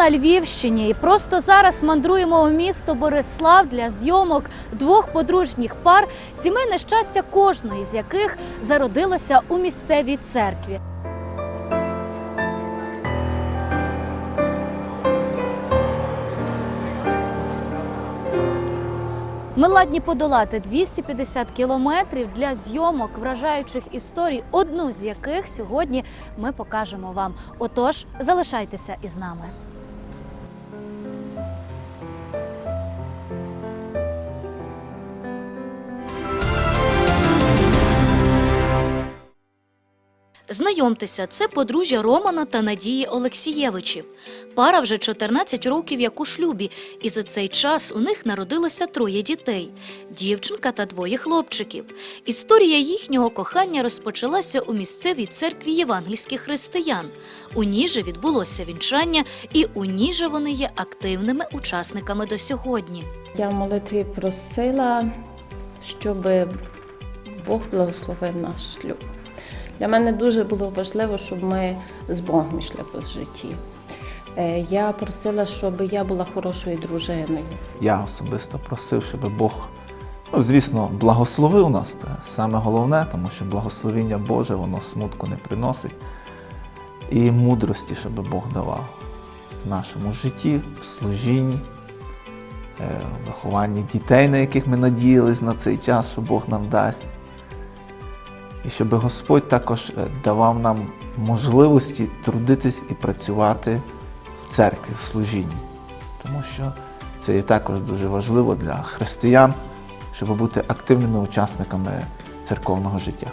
на Львівщині і просто зараз мандруємо у місто Борислав для зйомок двох подружніх пар, сімейне щастя кожної з яких зародилося у місцевій церкві. Ми ладні подолати 250 кілометрів для зйомок вражаючих історій, одну з яких сьогодні ми покажемо вам. Отож, залишайтеся із нами. Знайомтеся, це подружжя Романа та Надії Олексієвичів. Пара вже 14 років як у шлюбі, і за цей час у них народилося троє дітей дівчинка та двоє хлопчиків. Історія їхнього кохання розпочалася у місцевій церкві євангельських християн. У ній же відбулося вінчання, і у ній вони є активними учасниками до сьогодні. Я в молитві просила, щоб Бог благословив наш шлюб. Для мене дуже було важливо, щоб ми з Богом йшли по житті. Е, Я просила, щоб я була хорошою дружиною. Я особисто просив, щоб Бог, ну, звісно, благословив нас. Це саме головне, тому що благословіння Боже, воно смутку не приносить. І мудрості, щоб Бог давав в нашому житті, в служінні, е, в вихованні дітей, на яких ми надіялись на цей час, що Бог нам дасть. І щоб Господь також е, давав нам можливості трудитись і працювати в церкві, в служінні. Тому що це є також дуже важливо для християн, щоб бути активними учасниками церковного життя.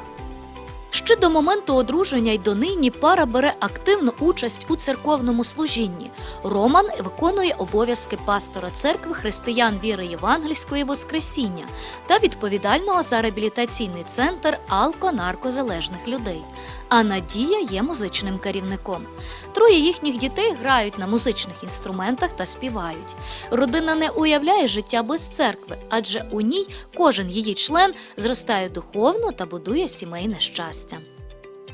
Ще до моменту одруження й донині пара бере активну участь у церковному служінні. Роман виконує обов'язки пастора церкви християн віри Євангельської Воскресіння та відповідального за реабілітаційний центр алко-наркозалежних людей. А Надія є музичним керівником. Троє їхніх дітей грають на музичних інструментах та співають. Родина не уявляє життя без церкви, адже у ній кожен її член зростає духовно та будує сімейне щастя.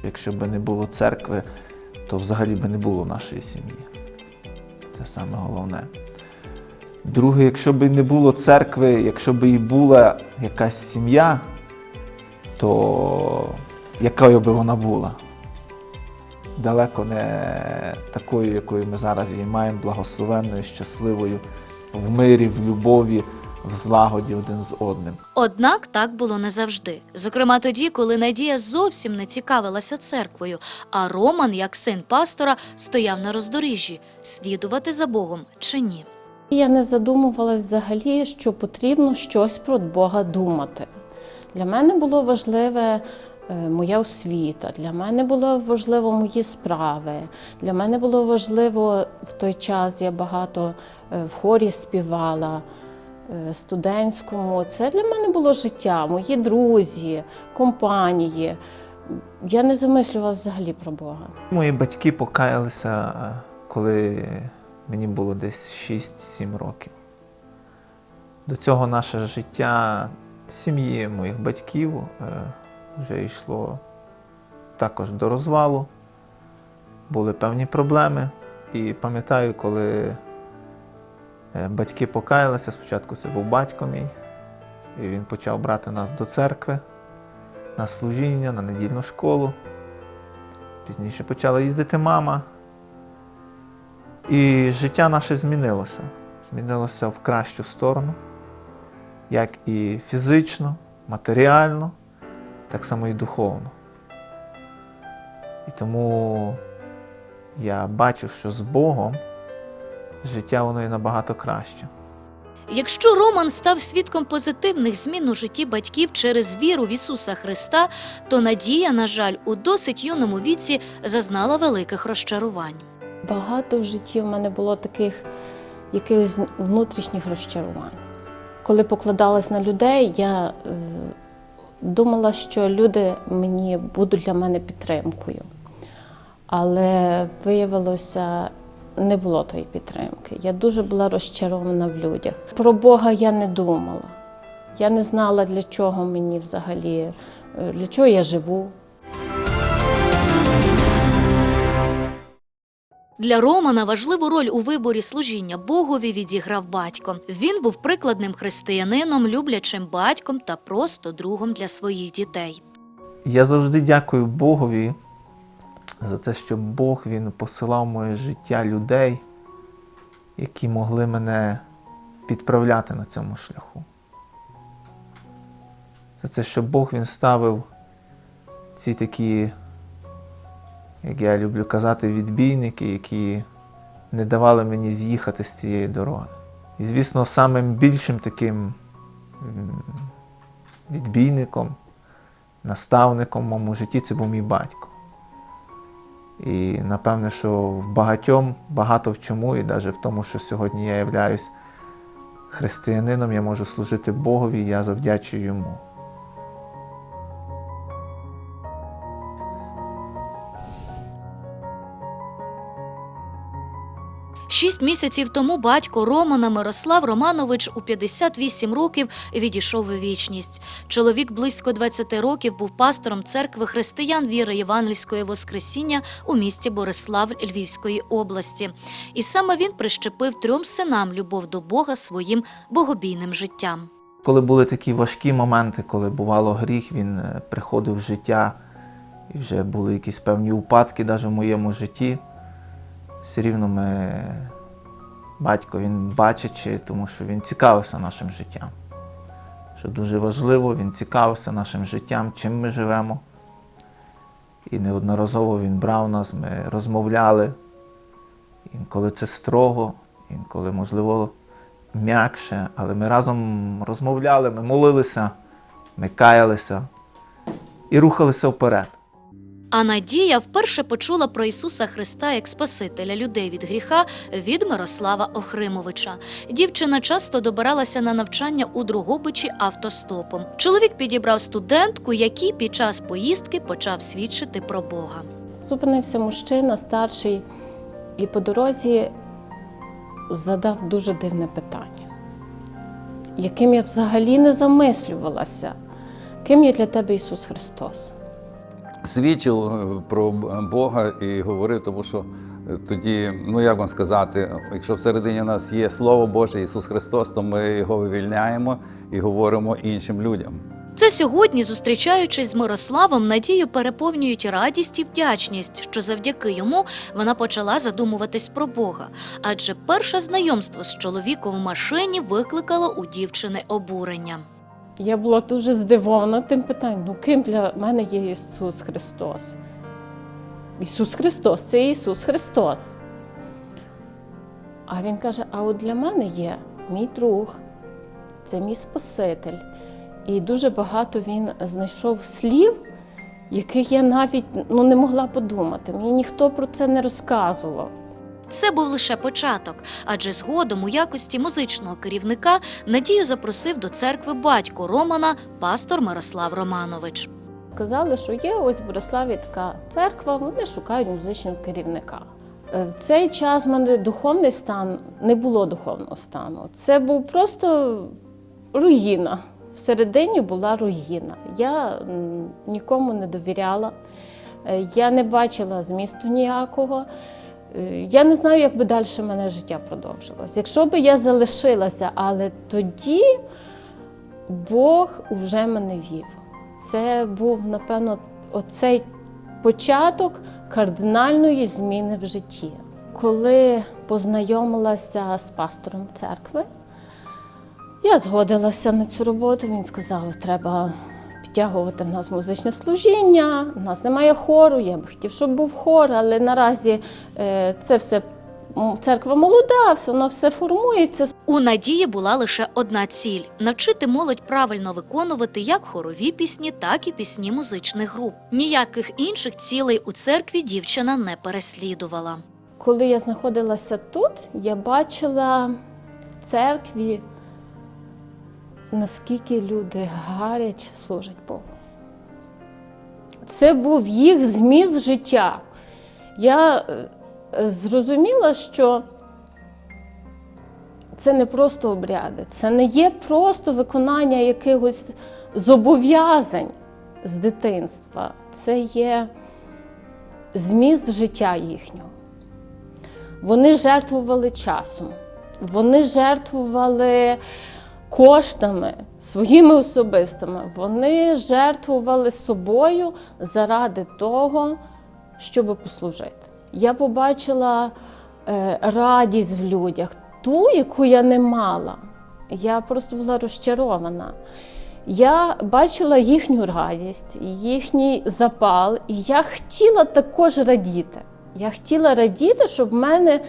Якщо б не було церкви, то взагалі б не було нашої сім'ї. Це саме головне. Друге, якщо б не було церкви, якщо б і була якась сім'я, то якою би вона була? Далеко не такою, якою ми зараз її маємо, благословенною, щасливою, в мирі, в любові, в злагоді один з одним. Однак так було не завжди. Зокрема, тоді, коли Надія зовсім не цікавилася церквою, а Роман, як син пастора, стояв на роздоріжжі слідувати за Богом чи ні. Я не задумувалась взагалі, що потрібно щось про Бога думати. Для мене було важливе моя освіта, для мене було важливо мої справи. Для мене було важливо в той час я багато е, в хорі співала. е, Студентському це для мене було життя, мої друзі, компанії. Я не замислювалася взагалі про Бога. Мої батьки покаялися, е, коли мені було десь 6-7 років. До цього наше життя сім'ї моїх батьків е, вже йшло також до розвалу. Були певні проблеми. І пам'ятаю, коли е, батьки покаялися, спочатку це був батько мій, і він почав брати нас до церкви на служіння, на недільну школу. Пізніше почала їздити мама. І життя наше змінилося. Змінилося в кращу сторону, як і фізично, матеріально, так само і духовно. І тому я бачу, що з Богом життя воно є набагато краще. Якщо Роман став свідком позитивних змін у житті батьків через віру в Ісуса Христа, то Надія, на жаль, у досить юному віці зазнала великих розчарувань. Багато в житті в мене було таких якихось внутрішніх розчарувань. Коли покладалась на людей, я е, думала, що люди мені будуть для мене підтримкою. Але виявилося, не було тої підтримки. Я дуже була розчарована в людях. Про Бога я не думала. Я не знала, для чого мені взагалі, для чого я живу. Для Романа важливу роль у виборі служіння Богові відіграв батько. Він був прикладним християнином, люблячим батьком та просто другом для своїх дітей. Я завжди дякую Богові за те, що Бог він посилав моє життя людей, які могли мене підправляти на цьому шляху. За те, що Бог він ставив ці такі, як я люблю казати, відбійники, які не давали мені з'їхати з цієї дороги. І, звісно, самим більшим таким відбійником наставником в моєму житті це був мій батько. І напевне, що в багатьом, багато в чому, і навіть в тому, що сьогодні я являюсь християнином, я можу служити Богові, і я завдячую йому. Шість місяців тому батько Романа Мирослав Романович у 58 років відійшов у вічність. Чоловік близько 20 років був пастором церкви християн віри Євангельської Воскресіння у місті Борислав Львівської області. І саме він прищепив трьом синам любов до Бога своїм богобійним життям. Коли були такі важкі моменти, коли бувало гріх, він е, приходив в життя, і вже були якісь певні упадки навіть в моєму житті. Все рівно ми, батько, він бачачи, тому що він цікавився нашим життям. Що дуже важливо, він цікавився нашим життям, чим ми живемо. І неодноразово він брав нас, ми розмовляли. Інколи це строго, інколи, можливо, м'якше, але ми разом розмовляли, ми молилися, ми каялися і рухалися вперед. А Надія вперше почула про Ісуса Христа як Спасителя людей від гріха від Мирослава Охримовича. Дівчина часто добиралася на навчання у Другобичі автостопом. Чоловік підібрав студентку, який під час поїздки почав свідчити про Бога. Зупинився мужчина старший і по дорозі задав дуже дивне питання, яким я взагалі не замислювалася. Ким є для тебе Ісус Христос? Свідчив е, про Бога і говорив, тому що е, тоді, ну як вам сказати, якщо всередині нас є Слово Боже Ісус Христос, то ми його вивільняємо і говоримо іншим людям. Це сьогодні, зустрічаючись з Мирославом, Надію переповнюють радість і вдячність, що завдяки йому вона почала задумуватись про Бога. Адже перше знайомство з чоловіком в машині викликало у дівчини обурення. Я була дуже здивована тим питанням. Ну, ким для мене є Ісус Христос? Ісус Христос це Ісус Христос. А Він каже: а от для мене є мій друг, це мій Спаситель. І дуже багато він знайшов слів, яких я навіть ну, не могла подумати. Мені ніхто про це не розказував. Це був лише початок, адже згодом у якості музичного керівника Надію запросив до церкви батько Романа, пастор Мирослав Романович. Сказали, що є ось в Бориславі така церква, вони шукають музичного керівника. Е, В цей час в мене духовний стан не було духовного стану. Це був просто руїна. Всередині була руїна. Я нікому не довіряла, Е, я не бачила змісту ніякого. Я не знаю, як би далі мене життя продовжилось. Якщо би я залишилася, але тоді Бог вже мене вів. Це був, напевно, оцей початок кардинальної зміни в житті. Коли познайомилася з пастором церкви, я згодилася на цю роботу. Він сказав, треба підтягувати в нас музичне служіння, у нас немає хору. Я б хотів, щоб був хор, але наразі е, це все церква молода, все воно все формується. У Надії була лише одна ціль навчити молодь правильно виконувати як хорові пісні, так і пісні музичних груп. Ніяких інших цілей у церкві дівчина не переслідувала. Коли я знаходилася тут, я бачила в церкві, наскільки люди гаряче служать Богу. Це був їх зміст життя. Я е, зрозуміла, що це не просто обряди, це не є просто виконання якихось зобов'язань з дитинства. Це є зміст життя їхнього. Вони жертвували часом, вони жертвували коштами своїми особистими. Вони жертвували собою заради того, щоб послужити. Я побачила е, радість в людях, ту, яку я не мала. Я просто була розчарована. Я бачила їхню радість, їхній запал, і я хотіла також радіти. Я хотіла радіти, щоб в мене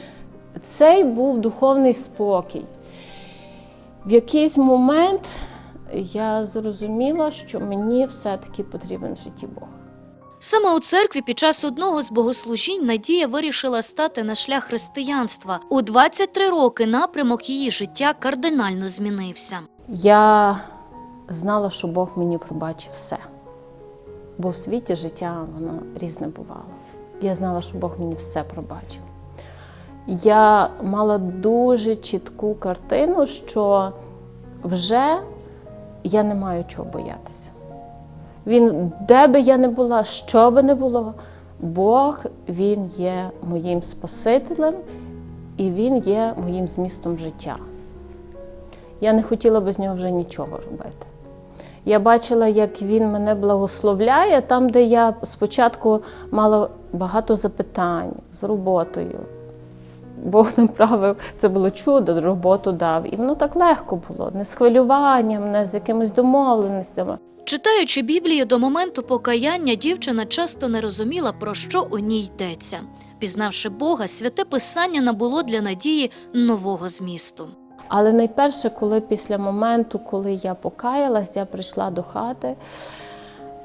цей був духовний спокій. В якийсь момент я зрозуміла, що мені все-таки потрібен в житті Бог. Саме у церкві під час одного з богослужінь Надія вирішила стати на шлях християнства. У 23 роки напрямок її життя кардинально змінився. Я знала, що Бог мені пробачив все. Бо в світі життя воно різне бувало. Я знала, що Бог мені все пробачив. Я мала дуже чітку картину, що вже я не маю чого боятися. Він, де би я не була, що би не було, Бог Він є моїм Спасителем і Він є моїм змістом життя. Я не хотіла без нього вже нічого робити. Я бачила, як він мене благословляє там, де я спочатку мала багато запитань з роботою. Бог направив, це було чудо, роботу дав. І воно так легко було, не з хвилюванням, не з якимись домовленостями. Читаючи Біблію до моменту покаяння, дівчина часто не розуміла, про що у ній йдеться. Пізнавши Бога, святе писання набуло для надії нового змісту. Але найперше, коли після моменту, коли я покаялась, я прийшла до хати,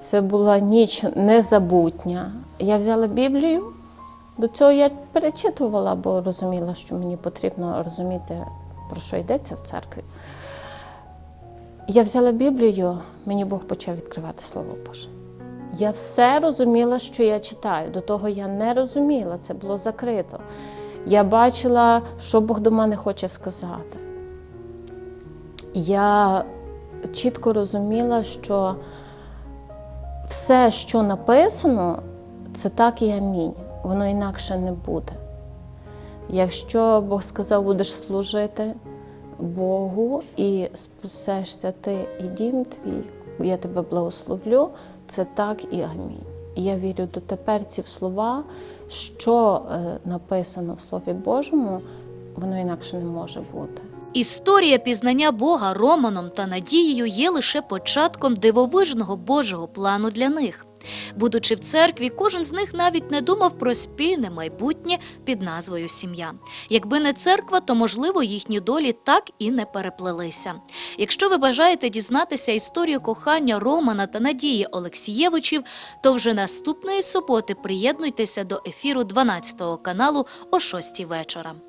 це була ніч незабутня. Я взяла Біблію. До цього я перечитувала, бо розуміла, що мені потрібно розуміти, про що йдеться в церкві. Я взяла Біблію, мені Бог почав відкривати Слово Боже. Я все розуміла, що я читаю. До того я не розуміла, це було закрито. Я бачила, що Бог до мене хоче сказати. Я чітко розуміла, що все, що написано, це так і амінь. Воно інакше не буде. Якщо Бог сказав, будеш служити Богу і спасешся ти і дім твій, я тебе благословлю, це так і амінь. І я вірю дотепер ці слова, що е, написано в Слові Божому, воно інакше не може бути. Історія пізнання Бога Романом та Надією є лише початком дивовижного Божого плану для них. Будучи в церкві, кожен з них навіть не думав про спільне майбутнє під назвою сім'я. Якби не церква, то можливо їхні долі так і не переплелися. Якщо ви бажаєте дізнатися історію кохання Романа та Надії Олексієвичів, то вже наступної суботи приєднуйтеся до ефіру 12 каналу о 6 вечора.